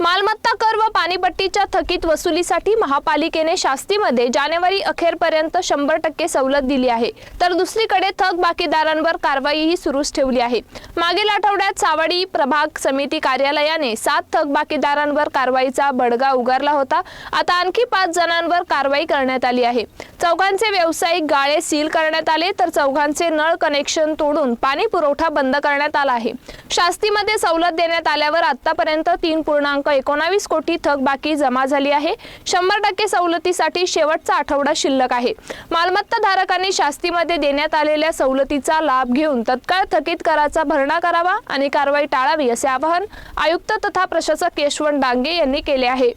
मालमत्ता कर व पाणीपट्टीच्या थकीत वसुलीसाठी महापालिकेने शास्तीमध्ये जानेवारी अखेरपर्यंत शंभर टक्के सवलत दिली आहे. तर दुसरीकडे थक बाकीदारांवर कारवाईही सुरूच ठेवली आहे. मागील आठवड्यात सावडी प्रभाग समिती कार्यालयाने सात थक बाकीदारांवर कारवाईचा बडगा उगारला होता. आता आणखी पाच जणांवर कारवाई करण्यात आली आहे. चौघांचे व्यावसायिक गाळे सील करण्यात आले तर चौघांचे नळ कनेक्शन तोडून पाणी पुरवठा बंद करण्यात आला आहे. शास्तीमध्ये सवलत देण्यात आल्यावर आतापर्यंत तीन पूर्णांक एकोणावीस कोटी थकबाकी जमा झाली आहे. शंभर टक्के सवलतीसाठी शेवटचा आठवडा शिल्लक आहे. मालमत्ता धारकांनी शास्तीमध्ये देण्यात आलेल्या सवलतीचा लाभ घेऊन तत्काळ थकीत कराचा भरणा करावा आणि कारवाई टाळावी असे आवाहन आयुक्त तथा प्रशासक यशवंत डांगे यांनी केले आहे.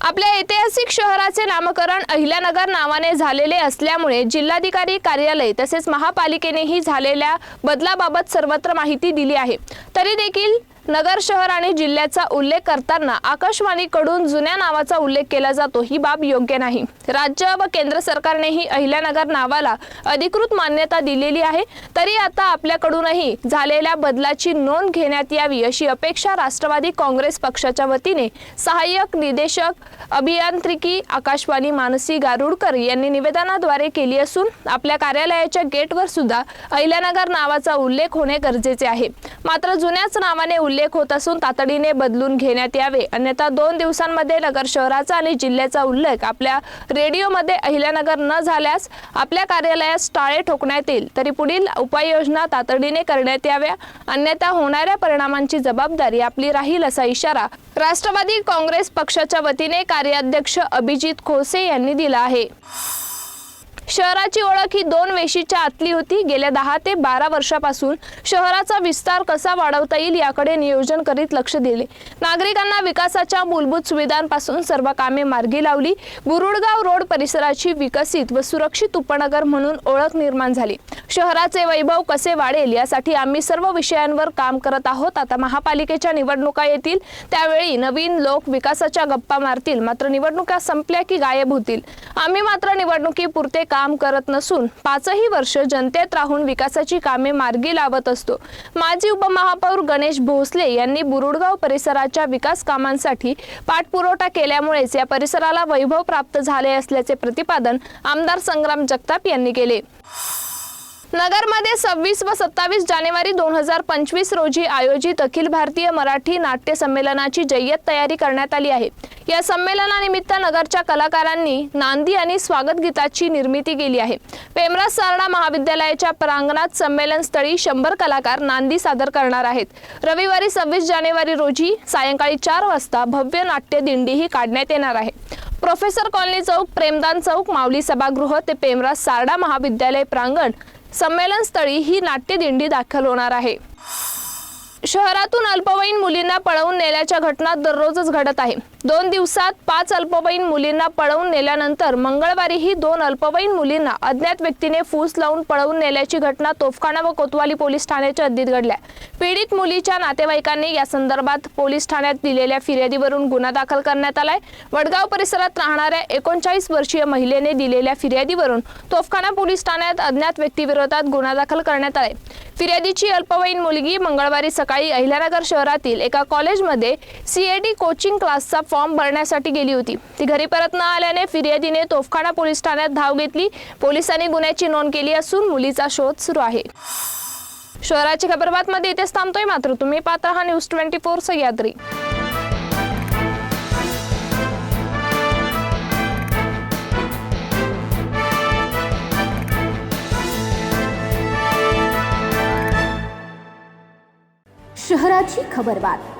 आपल्या ऐतिहासिक शहराचे नामकरण अहिल्यानगर नावाने झालेले असल्यामुळे जिल्हाधिकारी कार्यालय तसेच महापालिकेनेही झालेल्या बदलाबाबत सर्वत्र माहिती दिली आहे. तरी देखील नगर शहर आणि जिल्ह्याचा उल्लेख करताना आकाशवाणीकडून जुन्या नावाचा उल्लेख केला जातो ही बाब योग्य नाही. राज्य व केंद्र सरकारनेही अहिल्यानगर नावाला अधिकृत मान्यता दिलेली आहे. तरी आता आपल्याकडूनही झालेल्या बदलाची नोंद घेण्यात यावी अशी अपेक्षा राष्ट्रवादी काँग्रेस पक्षाच्या वतीने सहाय्यक निदेशक अभियांत्रिकी आकाशवाणी मानसी गारुडकर यांनी निवेदनाद्वारे केली असून आपल्या कार्यालयाच्या गेटवर सुद्धा अहिल्यानगर नावाचा उल्लेख होणे गरजेचे आहे. मात्र जुन्याच नावाने उल्लेख होत असून तातडीने बदलून घेण्यात यावे. अन्यथा दोन दिवसांमध्ये नगर शहराचा आणि जिल्ह्याचा उल्लेख आपल्या रेडिओमध्ये अहिल्यानगर न झाल्यास आपल्या कार्यालयास टाळे ठोकण्यात येईल. तरी पुढील उपाययोजना तातडीने करण्यात याव्या. अन्यथा होणाऱ्या परिणामांची जबाबदारी आपली राहील असा इशारा राष्ट्रवादी काँग्रेस पक्षाच्या वतीने कार्याध्यक्ष अभिजित खोसे यांनी दिला आहे. शहराची ओळख ही दोन वेशीच्या आतली होती. गेल्या दहा ते बारा वर्षापासून शहराचा विस्तार कसा वाढवता येईल याकडे नियोजन करीत लक्ष दिले. नागरिकांना विकासाच्या मूलभूत सुविधांपासून सर्व कामे मार्गी लावली. बुरुडगाव रोड परिसराची विकसित व सुरक्षित उपनगर म्हणून ओळख निर्माण झाली. शहराचे वैभव कसे वाढेल यासाठी आम्ही सर्व विषयांवर काम करत आहोत. आता महापालिकेच्या निवडणुका येतील. त्यावेळी नवीन लोक विकासाच्या गप्पा मारतील. मात्र निवडणुका संपल्या की गायब होतील. आम्ही मात्र निवडणुकीपुरते काम करत नसून पाचही वर्ष जनतेत राहून विकासाची कामे मार्गी लावत असतो. माजी उपमहापौर गणेश भोसले यांनी बुरुडगाव परिसराच्या विकास कामांसाठी पाठपुरवठा केल्यामुळेच या परिसराला वैभव प्राप्त झाले असल्याचे प्रतिपादन आमदार संग्राम जगताप यांनी केले. नगरमध्ये सव्वीस व सत्तावीस जानेवारी दोन हजार पंचवीस रोजी आयोजित अखिल भारतीय मराठी नाट्य संमेलनाची जय्यत तयारी करण्यात आली आहे. या संमेलनानिमित्त नगरच्या कलाकारांनी नांदी आणि स्वागत गीताची निर्मिती केली आहे. पेमराज सारडा महाविद्यालयाच्या प्रांगणात संमेलन स्थळी शंभर कलाकार नांदी सादर करणार आहेत. रविवारी सव्वीस जानेवारी रोजी सायंकाळी चार वाजता भव्य नाट्य दिंडीही काढण्यात येणार आहे. प्रोफेसर कॉलनी चौक प्रेमदान चौक माऊली सभागृह ते पेमराज सारडा महाविद्यालय प्रांगण संमेलनस्थळी ही नाट्यदिंडी दाखल होणार आहे. शहरातून अल्पवयीन मुलींना पळवून नेल्याच्या घटना दररोजच घडत आहे. दोन दिवसात पाच अल्पवयीन मुलींना पळवून नेल्यानंतर मंगळवारीही दोन अल्पवयीन मुलींना अज्ञात व्यक्तीने फूस लावून पळवून नेल्याची घटना तोफखाना व कोतवाली पोलीस ठाण्याच्या हद्दीत घडल्या. पीडित मुलीच्या नातेवाईकांनी या संदर्भात पोलीस ठाण्यात दिलेल्या फिर्यादीवरून गुन्हा दाखल करण्यात आलाय. वडगाव परिसरात राहणाऱ्या एकोणचाळीस वर्षीय महिलेने दिलेल्या फिर्यादीवरून तोफखाना पोलीस ठाण्यात अज्ञात व्यक्तीविरोधात गुन्हा दाखल करण्यात आलाय. फिर्यादीची अल्पवयीन मुलगी मंगळवारी सकाळी अहिल्यानगर शहरातील एका कॉलेजमध्ये सीएडी कोचिंग क्लासचा फॉर्म भरण्यासाठी गेली होती. ती घरी परत न आल्याने फिर्यादीने तोफखाना पोलीस ठाण्यात धाव घेतली. पोलिसांनी गुन्ह्याची नोंद केली असून मुलीचा शोध सुरू आहे. शहराची खबरबातमध्ये इथेच थांबतोय मात्र तुम्ही पाहता हा न्यूज ट्वेंटी फोर सह्याद्री. शहराची खबरबात.